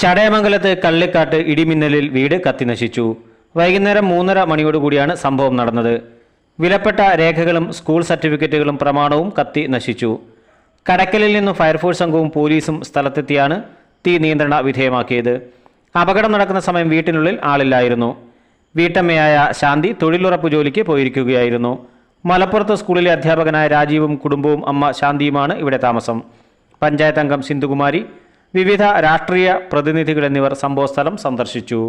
ചടയമംഗലത്ത് കള്ളിക്കാട്ട് ഇടിമിന്നലിൽ വീട് കത്തിനശിച്ചു. വൈകുന്നേരം മൂന്നര മണിയോടുകൂടിയാണ് സംഭവം നടന്നത്. വിലപ്പെട്ട രേഖകളും സ്കൂൾ സർട്ടിഫിക്കറ്റുകളും പ്രമാണവും കത്തി നശിച്ചു. കടക്കലിൽ നിന്നും ഫയർഫോഴ്സ് സംഘവും പോലീസും സ്ഥലത്തെത്തിയാണ് തീ നിയന്ത്രണ വിധേയമാക്കിയത്. അപകടം നടക്കുന്ന സമയം വീട്ടിനുള്ളിൽ ആളില്ലായിരുന്നു. വീട്ടമ്മയായ ശാന്തി തൊഴിലുറപ്പ് ജോലിക്ക് പോയിരിക്കുകയായിരുന്നു. മലപ്പുറത്ത് സ്കൂളിലെ അധ്യാപകനായ രാജീവും കുടുംബവും അമ്മ ശാന്തിയുമാണ് ഇവിടെ താമസം. പഞ്ചായത്ത് അംഗം സിന്ധുകുമാരി വിവിധ രാഷ്ട്രീയ പ്രതിനിധികൾ എന്നിവർ സംഭവസ്ഥലം സന്ദർശിച്ചു